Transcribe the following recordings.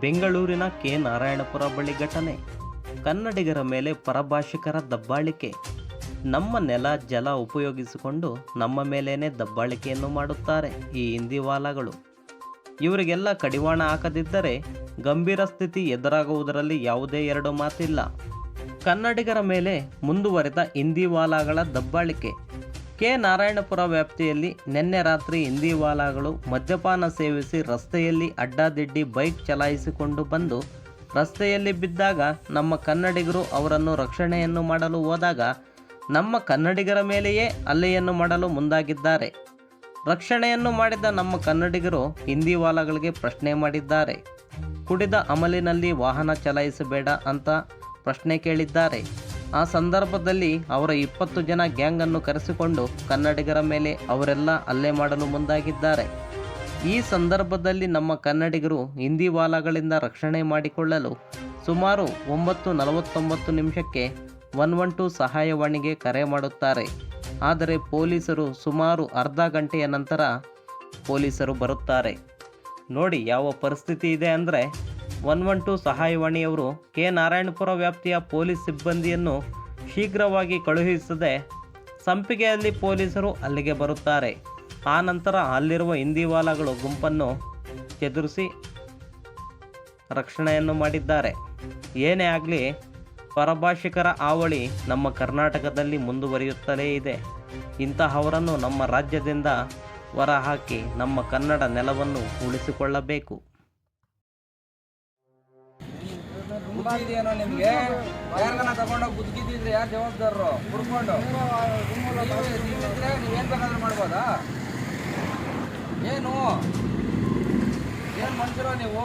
ಬೆಂಗಳೂರಿನ ಕೆ. ನಾರಾಯಣಪುರ ಬಳಿ ಘಟನೆ. ಕನ್ನಡಿಗರ ಮೇಲೆ ಪರಭಾಷಿಕರ ದಬ್ಬಾಳಿಕೆ. ನಮ್ಮ ನೆಲ, ಜಲ ಉಪಯೋಗಿಸಿಕೊಂಡು ನಮ್ಮ ಮೇಲೇನೆ ದಬ್ಬಾಳಿಕೆಯನ್ನು ಮಾಡುತ್ತಾರೆ ಈ ಹಿಂದಿವಾಲಗಳು ಇವರಿಗೆಲ್ಲ ಕಡಿವಾಣ ಹಾಕದಿದ್ದರೆ ಗಂಭೀರ ಸ್ಥಿತಿ ಎದುರಾಗುವುದರಲ್ಲಿ ಯಾವುದೇ ಎರಡು ಮಾತಿಲ್ಲ. ಕನ್ನಡಿಗರ ಮೇಲೆ ಮುಂದುವರೆದ ಹಿಂದಿವಾಲಾಗಳ ದಬ್ಬಾಳಿಕೆ. ಕೆ ನಾರಾಯಣಪುರ ವ್ಯಾಪ್ತಿಯಲ್ಲಿ ನಿನ್ನೆ ರಾತ್ರಿ ಹಿಂದಿವಾಲಾಗಳು ಮದ್ಯಪಾನ ಸೇವಿಸಿ ರಸ್ತೆಯಲ್ಲಿ ಅಡ್ಡಾದಿಡ್ಡಿ ಬೈಕ್ ಚಲಾಯಿಸಿಕೊಂಡು ಬಂದು ರಸ್ತೆಯಲ್ಲಿ ಬಿದ್ದಾಗ ನಮ್ಮ ಕನ್ನಡಿಗರು ಅವರನ್ನು ರಕ್ಷಣೆಯನ್ನು ಮಾಡಲು ಹೋದಾಗ ನಮ್ಮ ಕನ್ನಡಿಗರ ಮೇಲೆಯೇ ಹಲ್ಲೆಯನ್ನು ಮಾಡಲು ಮುಂದಾಗಿದ್ದಾರೆ. ರಕ್ಷಣೆಯನ್ನು ಮಾಡಿದ ನಮ್ಮ ಕನ್ನಡಿಗರು ಹಿಂದಿವಾಲಾಗಳಿಗೆ ಪ್ರಶ್ನೆ ಮಾಡಿದ್ದಾರೆ. ಕುಡಿದ ಅಮಲಿನಲ್ಲಿ ವಾಹನ ಚಲಾಯಿಸಬೇಡ ಅಂತ ಪ್ರಶ್ನೆ ಕೇಳಿದ್ದಾರೆ. ಆ ಸಂದರ್ಭದಲ್ಲಿ ಅವರ ಇಪ್ಪತ್ತು ಜನ ಗ್ಯಾಂಗನ್ನು ಕರೆಸಿಕೊಂಡು ಕನ್ನಡಿಗರ ಮೇಲೆ ಅವರೆಲ್ಲ ಹಲ್ಲೆ ಮಾಡಲು ಮುಂದಾಗಿದ್ದಾರೆ. ಈ ಸಂದರ್ಭದಲ್ಲಿ ನಮ್ಮ ಕನ್ನಡಿಗರು ಹಿಂದಿ ವಾಲಾಗಳಿಂದ ರಕ್ಷಣೆ ಮಾಡಿಕೊಳ್ಳಲು ಸುಮಾರು ಒಂಬತ್ತು ನಲವತ್ತೊಂಬತ್ತು ನಿಮಿಷಕ್ಕೆ ಒನ್ ಒನ್ ಟು ಸಹಾಯವಾಣಿಗೆ ಕರೆ ಮಾಡುತ್ತಾರೆ. ಆದರೆ ಪೊಲೀಸರು ಸುಮಾರು ಅರ್ಧ ಗಂಟೆಯ ನಂತರ ಪೊಲೀಸರು ಬರುತ್ತಾರೆ. ನೋಡಿ ಯಾವ ಪರಿಸ್ಥಿತಿ ಇದೆ ಅಂದರೆ ಒನ್ ಒನ್ ಟು ಸಹಾಯವಾಣಿಯವರು ಕೆ. ನಾರಾಯಣಪುರ ವ್ಯಾಪ್ತಿಯ ಪೊಲೀಸ್ ಸಿಬ್ಬಂದಿಯನ್ನು ಶೀಘ್ರವಾಗಿ ಕಳುಹಿಸದೆ ಸಂಪಿಗೆಯಲ್ಲಿ ಪೊಲೀಸರು ಅಲ್ಲಿಗೆ ಬರುತ್ತಾರೆ. ಆ ನಂತರ ಅಲ್ಲಿರುವ ಹಿಂದಿವಾಲಗಳು ಗುಂಪನ್ನು ಚದುರಿಸಿ ರಕ್ಷಣೆಯನ್ನು ಮಾಡಿದ್ದಾರೆ. ಏನೇ ಆಗಲಿ, ಪರಭಾಷಿಕರ ಹಾವಳಿ ನಮ್ಮ ಕರ್ನಾಟಕದಲ್ಲಿ ಮುಂದುವರಿಯುತ್ತಲೇ ಇದೆ. ಇಂತಹವರನ್ನು ನಮ್ಮ ರಾಜ್ಯದಿಂದ ಹೊರಹಾಕಿ ನಮ್ಮ ಕನ್ನಡ ನೆಲವನ್ನು ಉಳಿಸಿಕೊಳ್ಳಬೇಕು. ಬುದ್ಧಿ ಇದೆಯೇನೋ ನಿಮ್ಗೆ? ಯಾರಿಗಾನ ತಗೊಂಡೋಗಿ ಬುದ್ಧಿಗಿದ್ರೆ ಯಾರು ಜವಾಬ್ದಾರರು? ಹುಡ್ಕೊಂಡು. ನೀವೇ- ನೀವಿದ್ರೆ ನೀವೇನ್ ಬೇಕಾದ್ರೂ ಮಾಡ್ಬೋದಾ? ಏನು? ಏನ್ ಮನುಷ್ಯರೋ ನೀವು?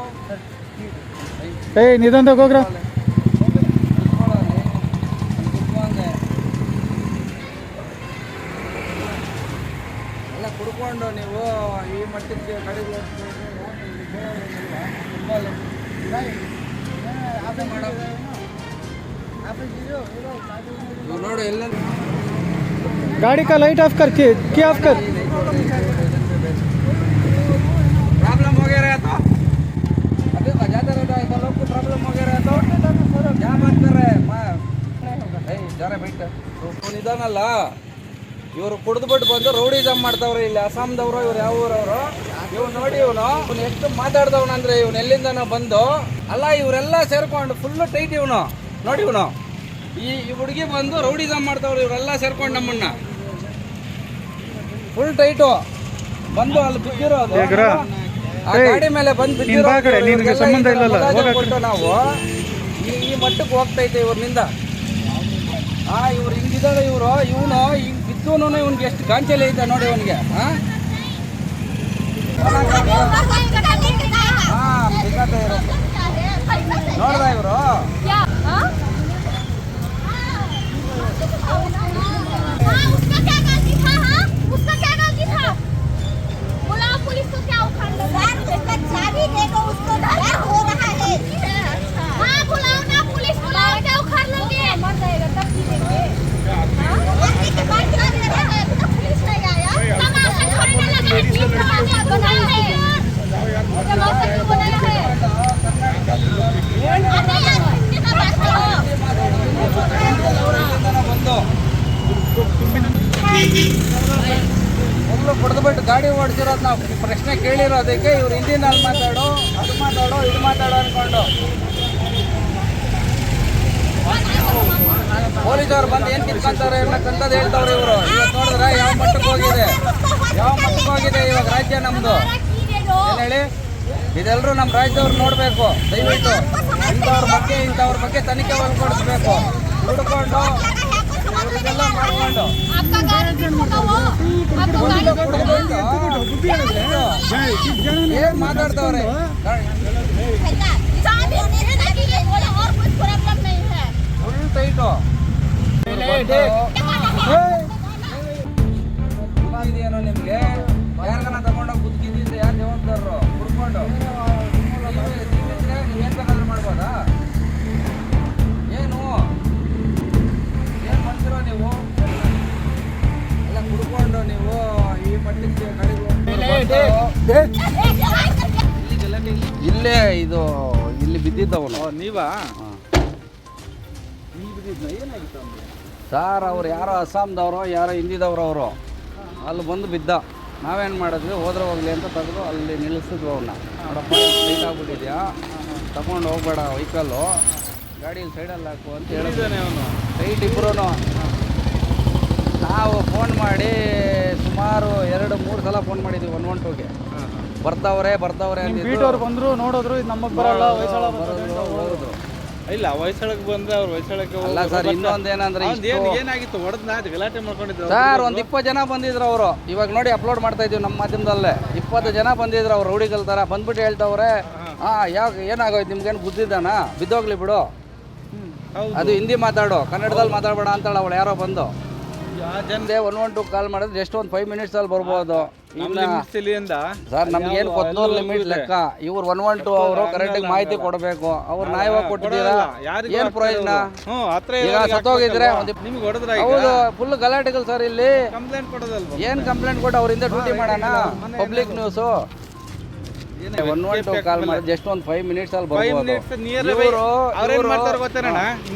ಏಯ್ ನಿಧಾನ ಹೋಗ್ರ. ಎಲ್ಲ ಕುಡ್ಕೊಂಡು ನೀವು ಈ ಮಟ್ಟಕ್ಕೆ ಕಡೆಗೆ ಎಲ್ಲ ಗಾಡಿ ಕಾ ಲೈಟ್ ಆಫ್ ಕರ್ಕೆ ಇಟ್ ಆಫ್ ಕರ್. ಪ್ರಾಬ್ಲಮ್ ಹೋಗಿರಯಾ ತ ಅದೆ ಬಜಾತರ ಉಡ ಪ್ರಾಬ್ಲಮ್ ಹೋಗಿರಯಾ ತ ಯಾ ಪಾತ್ ಮೇರೆ ಮಣ್ಣೇ ಹೋಗತೈ ಜರೆ ಇವರು ಕುಡಿದ್ಬಿಟ್ಟು ಬಂದು ರೌಡಿಸಮ್ ಮಾಡ್ತಾವ್ರೆ ಇಲ್ಲಿ ಅಸ್ಸಾಂದವರು ಇವ್ರು ಯಾವ ಊರವರು? ಇವ್ ನೋಡಿ ಇವನು ಇವ್ನು ಎಷ್ಟು ಮಾತಾಡ್ದವನಂದ್ರೆ ಇವ್ನು ಎಲ್ಲಿಂದನೋ ಬಂದು ಅಲ್ಲ ಇವರೆಲ್ಲ ಸೇರ್ಕೊಂಡು ಫುಲ್ ಟೈಟ್ ಇವನು. ನೋಡಿ ಇವನು. ಈ ಹುಡುಗಿ ಬಂದು ರೌಡಿಸಮ್ ಮಾಡ್ತಾವ್ರೆ ಇವರೆಲ್ಲ ಸೇರ್ಕೊಂಡು ನಮ್ಮನ್ನ. ಫುಲ್ ಟೈಟು ಬಂದು ಅಲ್ಲಿ ಬಿದ್ದಿರೋದು? ಆ ಗಾಡಿ ಮೇಲೆ ಬಂದು ಬಿದ್ದಿರೋ ನಾವು ಈ ಈ ಮಟ್ಟಕ್ಕೆ ಹೋಗ್ತೈತೆ ಇವ್ರನಿಂದ. ಆ ಇವ್ರು ಹಿಂಗಿದಾರೆ ಇವರು ಇವನು ಹಿಂಗ್ ಇವ್ನಿಗೆ ಎಷ್ಟು ಗಾಂಚಲಿ ಐತೆ ನೋಡಿ ಅವನಿಗೆ ಹಾ ಮೊದಲು ಬಿಟ್ಟು ಗಾಡಿ ಓಡಿಸಿರೋದು ನಾವು. ಪ್ರಶ್ನೆ ಕೇಳಿರೋದಕ್ಕೆ ಇವ್ರು ಹಿಂದಿನಲ್ಲಿ ಮಾತಾಡು, ಅದು ಮಾತಾಡು, ಇದು ಮಾತಾಡು ಅನ್ಕೊಂಡು. ಪೊಲೀಸವ್ರು ಬಂದು ಏನು ಕಿತ್ಕೊಂತಾರೆ ಅನ್ನಕ್ಕಂಥದ್ದು ಹೇಳ್ತಾವ್ರೆ ಇವರು. ಇವತ್ತು ನೋಡಿದ್ರೆ ಯಾವ ಮಟ್ಟಕ್ಕೆ ಹೋಗಿದೆ? ಯಾವ ಮಟ್ಟಕ್ಕೆ ಹೋಗಿದೆ ಇವಾಗ ರಾಜ್ಯ ನಮ್ಮದು ಹೇಳಿ? ಇದೆಲ್ಲರೂ ನಮ್ಮ ರಾಜ್ಯದವ್ರು ನೋಡಬೇಕು. ದಯವಿಟ್ಟು ಇಂಥವ್ರ ಬಗ್ಗೆ ಇಂಥವ್ರ ಬಗ್ಗೆ ತನಿಖೆ ಒಳಗೊಡಿಸ್ಬೇಕು ಹುಡ್ಕೊಂಡು ಮಾತಾಡ್ತಾವ್ರೆ? ಇಲ್ಲೇ ಇದು ಇಲ್ಲಿ ಬಿದ್ದಿದ್ದವನು. ನೀವಾ? ಸರ್ ಅವ್ರು ಯಾರೋ ಅಸ್ಸಾಂದವರು ಯಾರೋ ಹಿಂದಿದವ್ರು ಅವರು ಅಲ್ಲಿ ಬಂದು ಬಿದ್ದ. ನಾವೇನು ಮಾಡಿದ್ವಿ? ಹೋದ್ರೆ ಹೋಗ್ಲಿ ಅಂತ ತೆಗೆದು ಅಲ್ಲಿ ನಿಲ್ಲಿಸಿದ್ವಿ ಅವನ್ನ ನೋಡಪ್ಪ ಲೈಟ್ ಆಗ್ಬಿಟ್ಟಿದ್ಯಾ? ತಗೊಂಡು ಹೋಗ್ಬೇಡ ವೆಹಿಕಲ್ಲು ಗಾಡಿ ಸೈಡಲ್ಲಿ ಹಾಕು ಅಂತ ಹೇಳಿದ್ದಾನೆ ಅವನು. ಸೈಟ್ ಇಬ್ಬರೂ ನಾವು ಫೋನ್ ಮಾಡಿ ಸುಮಾರು ಎರಡು ಮೂರು ಸಲ ಫೋನ್ ಮಾಡಿದ್ವಿ ಒನ್ ಒನ್ ಟೂಗೆ ಬರ್ತಾವ್ರೆ ಬರ್ತಾವ್ರೆ. ಬೀಟವ್ರು ಬಂದ್ರು ನೋಡಿದ್ರು ಇದು ನಮಗ್ ಬರಲ್ಲ ವಯಸ್ಸಾಳ ಬರೋದು, ಇಲ್ಲ ವಯಸ್ಸಳಕ್ ಬಂದ್ರೆ ಅವ್ರ ವಯಸ್ಸಳಕ್ಕೆ ಅಲ್ಲ ಸರ್ ಇನ್ನೊಂದು ಏನಂದ್ರೆ ಏನು ಏನಾಗಿತ್ತು? ಹೊಡೆದ್ನ ಅದು ಗಲಾಟೆ ಮಾಡ್ಕೊಂಡಿದ್ರು ಸರ್ ಒಂದು ಇಪ್ಪತ್ತು ಜನ ಬಂದಿದ್ರು ಅವರು. ಇವಾಗ ನೋಡಿ ಅಪ್ಲೋಡ್ ಮಾಡ್ತಾ ಇದೀವಿ ನಮ್ಮ ಮಾಧ್ಯಮದಲ್ಲೇ. ಇಪ್ಪತ್ತು ಜನ ಬಂದಿದ್ರು ಅವ್ರು ಹುಡಿ ಕಲ್ತಾರ ಬಂದ್ಬಿಟ್ಟು ಹೇಳ್ತಾವ್ರೆ ಹಾ. ಯಾವ ಏನಾಗೋಯ್ತು? ನಿಮ್ಗೇನು ಬುದ್ಧಿದಾನ ಬಿದ್ದೋಗ್ಲಿ ಬಿಡು. ಹೌದು. ಅದು ಹಿಂದಿ ಮಾತಾಡು ಕನ್ನಡದಲ್ಲಿ ಮಾತಾಡಬೇಡ ಅಂತಾಳ ಅವಳು ಯಾರೋ ಬಂದು. ಹಿಂದೆ ಒನ್ ಒನ್ ಟು ಕಾಲ್ ಮಾಡಿದ್ರೆ ಎಷ್ಟು ಒಂದು ಫೈವ್ ಬರ್ಬೋದು. ನಮ್ಮ ಇನ್ನು ಲಿಮಿಟ್ಸ್ ಇಲ್ಲಿಂದ ಸರ್ ನಮ್ಗೇನು ಕೊತ್ತೂರು ಲಿಮಿಟ್ ಲೆಕ್ಕ. ಇವ್ರು ಒನ್ ಒನ್ ಟು ಅವರು ಕರೆಕ್ಟಾಗಿ ಮಾಹಿತಿ ಕೊಡಬೇಕು. ಅವ್ರು ನ್ಯಾಯವಾಗಿ ಕೊಟ್ಟಿದ್ದೀರಾ? ಏನು ಪ್ರಯೋಜನ? ಈಗ ಸತ್ತೋಗಿದ್ರೆ ಹೌದು ಫುಲ್ ಗಲಾಟೆಗಳು ಸರ್ ಇಲ್ಲಿ. ಏನ್ ಕಂಪ್ಲೇಂಟ್ ಕೊಟ್ಟು ಅವರಿಂದ ಡ್ಯೂಟಿ ಮಾಡೋಣ? Public news one one two call ಮಾಡಿ ಜಸ್ಟ್ ಒಂದು ಫೈವ್ ಮಿನಿಟ್ಸ್ ಅಲ್ಲಿ ಬರ್ಬೋದು. Minutes near by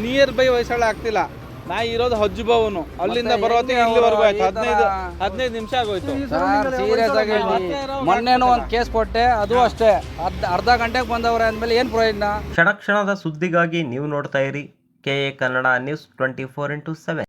nearby ಆಗ್ತಿಲ್ಲ. ನಾ ಇರೋದು ಹಜ್ಜುಬವನು ಅಲ್ಲಿಂದ ಬರೋತ್ತಿಗೆ ಇಲ್ಲಿವರೆಗೂ ಆಯ್ತು. ಹದಿನೈದು ಹದಿನೈದು ನಿಮಿಷ ಆಗೋಯ್ತು. ಸರ್ ಸೀರಿಯಸ್ ಆಗಿ ಹೇಳಿ. ಮೊನ್ನೆನೂ ಒಂದು ಕೇಸ್ ಕೊಟ್ಟೆ ಅದು ಅಷ್ಟೇ. ಅರ್ಧ ಅರ್ಧ ಗಂಟೆಗೆ ಬಂದವ್ರೆ ಅಂದಮೇಲೆ ಏನು ಪ್ರಯೋಜನ ಕ್ಷಣ ಕ್ಷಣದ ಸುದ್ದಿಗಾಗಿ ನೀವು ನೋಡ್ತಾ ಇರಿ K A Kannada news twenty four into seven.